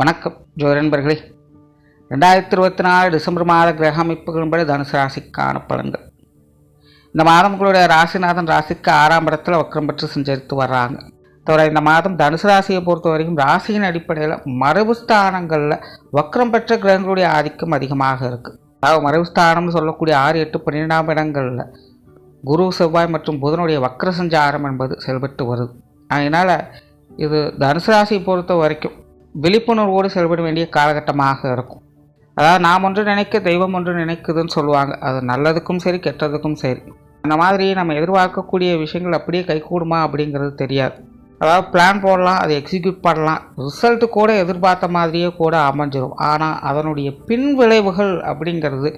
வணக்கம் ஜோதி ரெண்டாயிரத்தி இருபத்தி நாலு டிசம்பர் மாத கிரக அமைப்புகளின்படி தனுசு ராசிக்கான பலன்கள். இந்த மாதம் உங்களுடைய ராசிநாதன் ராசிக்கு ஆறாம் இடத்தில் வக்ரம் பெற்று சஞ்சரித்து வர்றாங்க. தவிர இந்த மாதம் தனுசு ராசியை பொறுத்த வரைக்கும் ராசியின் அடிப்படையில் மரபு ஸ்தானங்களில் வக்ரம் பெற்ற கிரகங்களுடைய ஆதிக்கம் அதிகமாக இருக்குது அதாவது மரபுஸ்தானம்னு சொல்லக்கூடிய ஆறு எட்டு பன்னிரெண்டாம் இடங்களில் குரு செவ்வாய் மற்றும் புதனுடைய வக்ர சஞ்சாரம் என்பது செயல்பட்டு வருது. அதனால் இது தனுசு ராசியை பொறுத்த வரைக்கும் விழிப்புணர்வோடு செயல்பட வேண்டிய காலகட்டமாக இருக்கும். அதாவது நாம் ஒன்று நினைக்க தெய்வம் ஒன்று நினைக்குதுன்னு சொல்லுவாங்க. அது நல்லதுக்கும் சரி கெட்டதுக்கும் சரி. அந்த மாதிரி நம்ம எதிர்பார்க்கக்கூடிய விஷயங்கள் அப்படியே கைகூடுமா அப்படிங்கிறது தெரியாது. அதாவது பிளான் போடலாம் அதை எக்ஸிக்யூட் பண்ணலாம். ரிசல்ட்டு கூட எதிர்பார்த்த மாதிரியே கூட அமைஞ்சிடும் ஆனால் அதனுடைய பின் விளைவுகள் அப்படிங்கிறது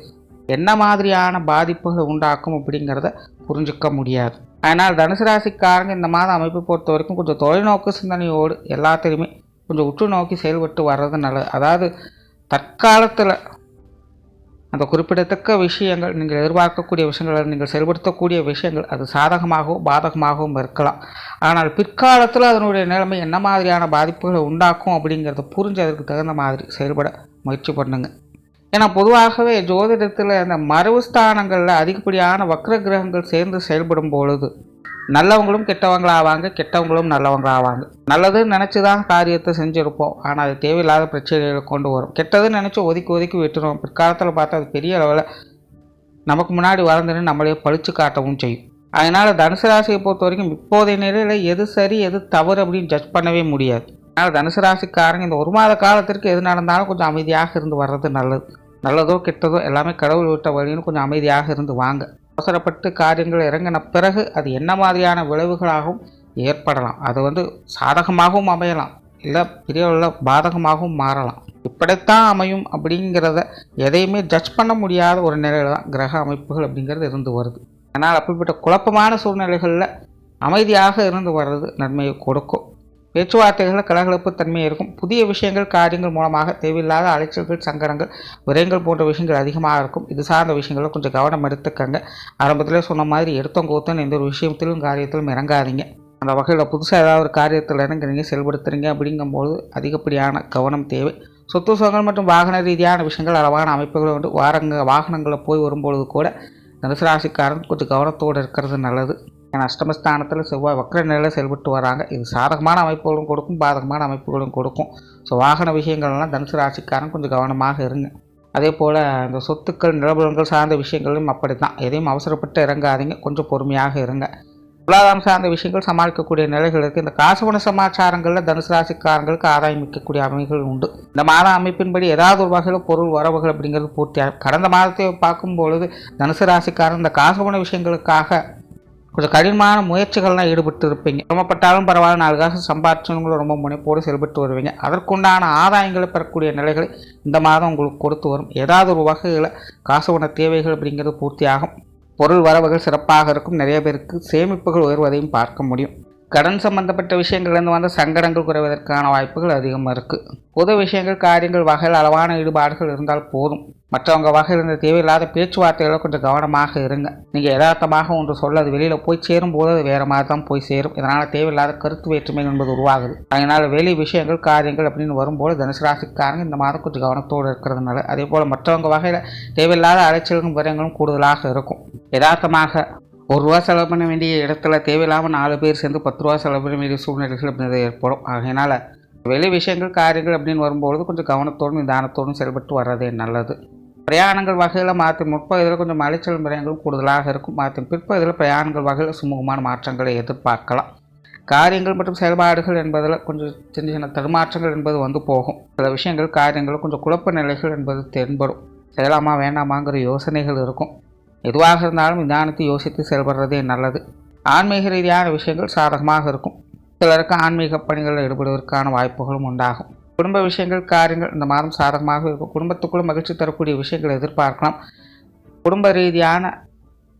என்ன மாதிரியான பாதிப்புகளை உண்டாக்கும் அப்படிங்கிறத புரிஞ்சுக்க முடியாது. அதனால் தனுசு ராசிக்காரங்க இந்த மாதம் அமைப்பு பொறுத்த வரைக்கும் கொஞ்சம் தொலைநோக்கு சிந்தனையோடு எல்லாத்தையுமே கொஞ்சம் உற்று நோக்கி செயல்பட்டு வர்றது நல்லது. அதாவது தற்காலத்தில் அந்த குறிப்பிடத்தக்க விஷயங்கள் நீங்கள் எதிர்பார்க்கக்கூடிய விஷயங்கள் நீங்கள் செயல்படுத்தக்கூடிய விஷயங்கள் அது சாதகமாகவும் பாதகமாகவும் இருக்கலாம். ஆனால் பிற்காலத்தில் அதனுடைய நிலைமை என்ன மாதிரியான பாதிப்புகளை உண்டாக்கும் அப்படிங்கிறத புரிஞ்சு அதற்கு தகுந்த மாதிரி செயல்பட முயற்சி பண்ணுங்கள் ஏன்னா பொதுவாகவே ஜோதிடத்தில் அந்த மரபு ஸ்தானங்களில் அதிகப்படியான வக்ர கிரகங்கள் சேர்ந்து செயல்படும் பொழுது நல்லவங்களும் கெட்டவங்களாவாங்க கெட்டவங்களும் நல்லவங்களாவாங்க நல்லதுன்னு நினச்சி தான் காரியத்தை செஞ்சுருப்போம். ஆனால் அது தேவையில்லாத பிரச்சனைகளை கொண்டு வரும். கெட்டதுன்னு நினச்சி ஒதுக்கி ஒதுக்கி விட்டுரும் பிற்காலத்தில் பார்த்தா அது பெரிய அளவில் நமக்கு முன்னாடி வளர்ந்துன்னு நம்மளே பழிச்சு காட்டவும் செய்யும். அதனால் தனுசு ராசியை பொறுத்த வரைக்கும் இப்போதைய நிலையில் எது சரி எது தவறு அப்படின்னு ஜட்ஜ் பண்ணவே முடியாது. அதனால் தனுசு ராசிக்காரங்க இந்த ஒரு மாத காலத்திற்கு எது நடந்தாலும் கொஞ்சம் அமைதியாக இருந்து வர்றது நல்லது. நல்லதோ கெட்டதோ எல்லாமே கடவுள் விட்ட வழின்னு கொஞ்சம் அமைதியாக இருந்து வாங்க. அவசரப்பட்டு காரியங்கள் இறங்கின பிறகு அது என்ன மாதிரியான விளைவுகளாகவும் ஏற்படலாம். அது வந்து சாதகமாகவும் அமையலாம். இல்லை பெரிய அளவில் பாதகமாகவும் மாறலாம். இப்படித்தான் அமையும் அப்படிங்கிறத எதையுமே ஜட்ஜ் பண்ண முடியாத ஒரு நிலையில் தான் கிரக அமைப்புகள் அப்படிங்கிறது இருந்து வருது. ஆனால் அப்படிப்பட்ட குழப்பமான சூழ்நிலைகளில் அமைதியாக இருந்து வர்றது நன்மையை கொடுக்கும். பேச்சுவார்த்தைகளில் கலகலப்பு தன்மை இருக்கும். புதிய விஷயங்கள் காரியங்கள் மூலமாக தேவையில்லாத அலைச்சல்கள் சங்கடங்கள் விரயங்கள் போன்ற விஷயங்கள் அதிகமாக இருக்கும். இது சார்ந்த விஷயங்களில் கொஞ்சம் கவனம் எடுத்துக்கங்க. ஆரம்பத்தில் சொன்ன மாதிரி எடுத்தவங்க ஊத்தன்னு எந்த ஒரு விஷயத்திலும் காரியத்திலும் இறங்காதீங்க. அந்த வகையில் புதுசாக ஏதாவது ஒரு காரியத்தில் இறங்குறீங்க செயல்படுத்துறீங்க அப்படிங்கும்போது அதிகப்படியான கவனம் தேவை. சொத்து சுகங்கள் மற்றும் வாகன ரீதியான விஷயங்கள் அளவான அமைப்புகள் வந்து வாரங்க வாகனங்களில் போய் வரும்பொழுது கூட தனுசு ராசிக்காரன் கொஞ்சம் கவனத்தோடு இருக்கிறது நல்லது. ஏன்னா அஷ்டமஸ்தானத்தில் செவ்வாய் வக்கர நிலையில் செயல்பட்டு வராங்க. இது சாதகமான அமைப்புகளும் கொடுக்கும் பாதகமான அமைப்புகளும் கொடுக்கும். ஸோ வாகன விஷயங்கள்லாம் தனுசு ராசிக்காரன் கொஞ்சம் கவனமாக இருங்க. அதே போல் இந்த சொத்துக்கள் நிலபுரங்கள் சார்ந்த விஷயங்களும் அப்படி தான் எதையும் அவசரப்பட்டு இறங்காதீங்க. கொஞ்சம் பொறுமையாக இருங்க. பொருளாதாரம் சார்ந்த விஷயங்கள் சமாளிக்கக்கூடிய நிலைகள் இருக்குது இந்த காசுபண சமாச்சாரங்களில் தனுசு ராசிக்காரங்களுக்கு ஆதாயம் மிக்கக்கூடிய அமைப்புகள் உண்டு. இந்த மாத அமைப்பின்படி ஏதாவது ஒரு வகையில் பொருள் வரவுகள் அப்படிங்கிறது பூர்த்தியாகும். கடந்த மாதத்தை பார்க்கும் பொழுது தனுசு ராசிக்காரன் இந்த காசுபண விஷயங்களுக்காக கொஞ்சம் கடினமான முயற்சிகள்லாம் ஈடுபட்டு இருப்பீங்க சிரமப்பட்டாலும் பரவாயில்ல நாலு காசு சம்பாதிச்சவங்களும் ரொம்ப முனைப்போடு செயல்பட்டு வருவீங்க. அதற்குண்டான ஆதாயங்களை பெறக்கூடிய நிலைகளை இந்த மாதம் உங்களுக்கு கொடுத்து வரும். ஏதாவது ஒரு வகையில் காசுபண தேவைகள் அப்படிங்கிறது பூர்த்தியாகும். பொருள் வரவுகள் சிறப்பாக இருக்கும். நிறைய பேருக்கு சேமிப்புகள் உயர்வதையும் பார்க்க முடியும். கடன் சம்பந்தப்பட்ட விஷயங்கள்லேருந்து வந்த சங்கடங்கள் குறைவதற்கான வாய்ப்புகள் அதிகமாக இருக்குது பொது விஷயங்கள் காரியங்கள் வகையில் அளவான ஈடுபாடுகள் இருந்தால் போதும். மற்றவங்க வகையில் இருந்த தேவையில்லாத பேச்சுவார்த்தைகளை கொஞ்சம் கவனமாக இருங்க. நீங்கள் யதார்த்தமாக ஒன்று சொல்ல அது வெளியில் போய் சேரும்போது அது வேறு மாதிரி தான் போய் சேரும். இதனால் தேவையில்லாத கருத்து வேற்றுமை என்பது உருவாகுது. அதனால் வெளி விஷயங்கள் காரியங்கள் அப்படின்னு வரும்போது தனுசு ராசிக்காரங்க இந்த மாதம் கொஞ்சம் கவனத்தோடு இருக்கிறதுனால. அதே போல் மற்றவங்க வகையில் தேவையில்லாத அலைச்சல்களும் விரயங்களும் கூடுதலாக இருக்கும். யதார்த்தமாக ஒரு ரூபா செலவு பண்ண வேண்டிய இடத்துல தேவையில்லாமல் நாலு பேர் சேர்ந்து பத்து ரூபா செலவு பண்ண வேண்டிய சூழ்நிலைகள் அப்படின்றது ஏற்படும். அதனால் வெளி விஷயங்கள் காரியங்கள் அப்படின்னு வரும்பொழுது கொஞ்சம் கவனத்தோடும் நிதானத்தோடும் செயல்பட்டு வர்றதே நல்லது. பிரயாணங்கள் வகையில் மாற்றி முற்பகுதியில் கொஞ்சம் அலைச்சல் பிரயாணங்களும் கூடுதலாக இருக்கும் மாற்றி. பிற்பகுதியில் பிரயாணங்கள் வகையில் சுமூகமான மாற்றங்களை எதிர்பார்க்கலாம். காரியங்கள் மற்றும் செயல்பாடுகள் என்பதில் கொஞ்சம் சின்ன சின்ன தடுமாற்றங்கள் என்பது வந்து போகும். சில விஷயங்கள் காரியங்கள் கொஞ்சம் குழப்ப நிலைகள் என்பது தென்படும். செய்யலாமா வேண்டாமாங்கிற யோசனைகள் இருக்கும். எதுவாக இருந்தாலும் நிதானத்தை யோசித்து செயல்படுறதே நல்லது. ஆன்மீக ரீதியான விஷயங்கள் சாதகமாக இருக்கும். சிலருக்கு ஆன்மீக பணிகளில் ஈடுபடுவதற்கான வாய்ப்புகளும் உண்டாகும். குடும்ப விஷயங்கள் காரியங்கள் இந்த மாதம் சாதகமாக இருக்கும். குடும்பத்துக்குள்ள மகிழ்ச்சி தரக்கூடிய விஷயங்களை எதிர்பார்க்கலாம். குடும்ப ரீதியான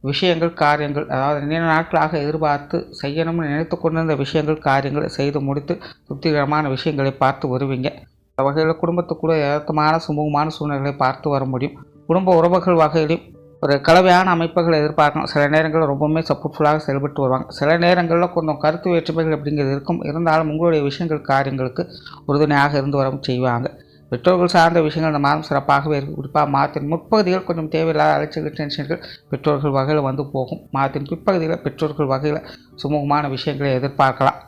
விஷயங்கள் காரியங்கள் அதாவது நீண்ட நாட்களாக எதிர்பார்த்து செய்யணும்னு நினைத்து கொண்டிருந்த விஷயங்கள் காரியங்களை செய்து முடித்து திருப்திகரமான விஷயங்களை பார்த்து வருவீங்க. அந்த வகையில் குடும்பத்துக்குள்ள யதார்த்தமான சுமூகமான சூழ்நிலைகளை பார்த்து வர முடியும். குடும்ப உறவுகள் வகையிலும் ஒரு கலவையான அமைப்புகளை எதிர்பார்க்கணும். சில நேரங்களில் ரொம்பவுமே சப்போர்ட்ஃபுல்லாக செயல்பட்டு வருவாங்க. சில நேரங்களில் கொஞ்சம் கருத்து வேற்றுமைகள் அப்படிங்கிறது இருக்கும். இருந்தாலும் உங்களுடைய விஷயங்கள் காரியங்களுக்கு உறுதுணையாக இருந்து வரவும் செய்வாங்க. பெற்றோர்கள் சார்ந்த விஷயங்கள் இந்த மாதம் சிறப்பாகவே இருக்கும் குறிப்பாக மாதத்தின் முற்பகுதிகள் கொஞ்சம் தேவையில்லாத அலைச்சல்கள் டென்ஷன்கள் பெற்றோர்கள் வகையில் வந்து போகும். மாதத்தின் பிற்பகுதியில் பெற்றோர்கள் வகையில் சுமூகமான விஷயங்களை எதிர்பார்க்கலாம்.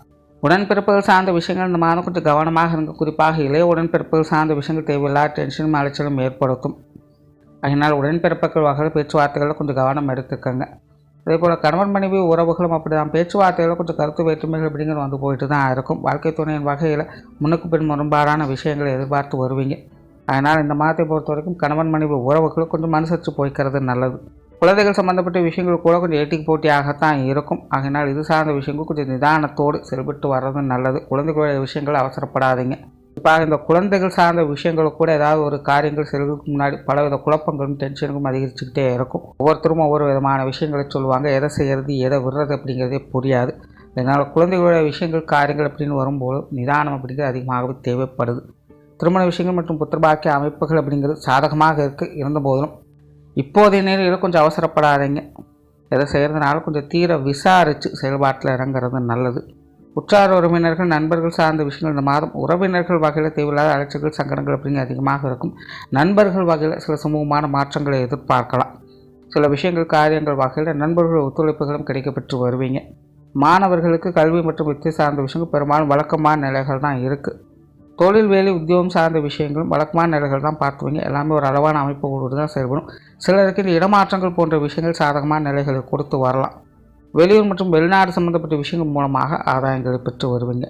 உடன்பிறப்புகள் சார்ந்த விஷயங்கள் இந்த மாதம் கொஞ்சம் கவனமாக இருங்க. குறிப்பாக இளைய உடன்பிறப்புகள் சார்ந்த விஷயங்கள் தேவையில்லாத டென்ஷனும் அலைச்சலும் ஏற்படுத்தும். அதனால் உடன்பிறப்புகள் பேச்சுவார்த்தைகளில் கொஞ்சம் கவனம் எடுத்துக்கோங்க. அதே போல் கணவன் மனைவி உறவுகளும் அப்படி தான் பேச்சுவார்த்தைகளில் கொஞ்சம் கருத்து வேற்றுமைகள் அப்படிங்கிறது வந்து போயிட்டு தான் இருக்கும். வாழ்க்கை துணையின் வகையில் முன்னுக்கு பின் முரண்பாடான விஷயங்களை எதிர்பார்த்து வருவீங்க. அதனால் இந்த மாதத்தை பொறுத்த வரைக்கும் கணவன் மனைவி உறவுகளும் கொஞ்சம் மனுசரித்து போய்க்கிறது நல்லது. குழந்தைகள் சம்மந்தப்பட்ட விஷயங்கள் கூட கொஞ்சம் ஏட்டிக்கு போட்டியாகத்தான் இருக்கும். அதனால் இது சார்ந்த விஷயங்கள் கொஞ்சம் நிதானத்தோடு செயல்பட்டு வர்றது நல்லது. குழந்தைகளுடைய விஷயங்கள் அவசரப்படாதீங்க. இப்போ இந்த குழந்தைகள் சார்ந்த விஷயங்கள் கூட ஏதாவது ஒரு காரியங்கள் செல்வதற்கு முன்னாடி பலவித குழப்பங்களும் டென்ஷனுக்கும் அதிகரிச்சுக்கிட்டே இருக்கும். ஒவ்வொருத்தரும் ஒவ்வொரு விதமான விஷயங்களை சொல்லுவாங்க. எதை செய்கிறது எதை விடுறது அப்படிங்கிறதே புரியாது. இதனால் குழந்தைகளுடைய விஷயங்கள் காரியங்கள் அப்படின்னு வரும்போது நிதானம் அப்படிங்கிறது அதிகமாகவே தேவைப்படுது. திருமண விஷயங்கள் மற்றும் புத்திரபாக்கிய அமைப்புகள் அப்படிங்கிறது சாதகமாக இருக்குது இருந்தபோதிலும் இப்போதைய நேரில் கொஞ்சம் அவசரப்படாதீங்க. எதை செய்கிறதுனால கொஞ்சம் தீர விசாரித்து செயல்பாட்டில் இறங்குறது நல்லது. உற்றார் உறவினர்கள் நண்பர்கள் சார்ந்த விஷயங்கள் இந்த மாதம் உறவினர்கள் வகையில் தேவையில்லாத அலைச்சல்கள் சங்கடங்கள் அப்படிங்க அதிகமாக இருக்கும். நண்பர்கள் வகையில் சில சுமூகமான மாற்றங்களை எதிர்பார்க்கலாம். சில விஷயங்கள் காரியங்கள் வகையில் நண்பர்கள் ஒத்துழைப்புகளும் கிடைக்கப்பெற்று வருவீங்க. மாணவர்களுக்கு கல்வி மற்றும் வித்தை சார்ந்த விஷயங்கள் பெரும்பாலும் வழக்கமான நிலைகள் தான் இருக்குது தொழில் வேலை உத்தியோகம் சார்ந்த விஷயங்களும் வழக்கமான நிலைகள் தான் பார்த்துவீங்க எல்லாமே ஒரு அளவான அமைப்போடு தான் செயல்படும். சிலருக்கு இந்த இடமாற்றங்கள் போன்ற விஷயங்கள் சாதகமான நிலைகளை கொடுத்து வரலாம். வெளியூர் மற்றும் வெளிநாடு சம்மந்தப்பட்ட விஷயங்கள் மூலமாக ஆதாயங்களை பெற்று வருவீங்க.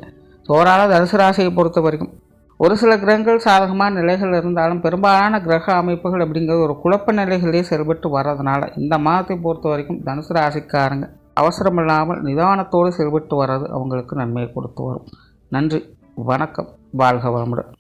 ஓராள தனுசு ராசியை பொறுத்த வரைக்கும் ஒரு சில கிரகங்கள் சாதகமான நிலைகள் இருந்தாலும் பெரும்பாலான கிரக அமைப்புகள் அப்படிங்கிறது ஒரு குழப்ப நிலைகளிலே செயல்பட்டு வர்றதுனால இந்த மாதத்தை பொறுத்த வரைக்கும் தனுசு ராசிக்காரங்க அவசரமில்லாமல் நிதானத்தோடு செயல்பட்டு வர்றது அவங்களுக்கு நன்மையை கொடுத்து வரும். நன்றி வணக்கம் வாழ்க வளமுடன்.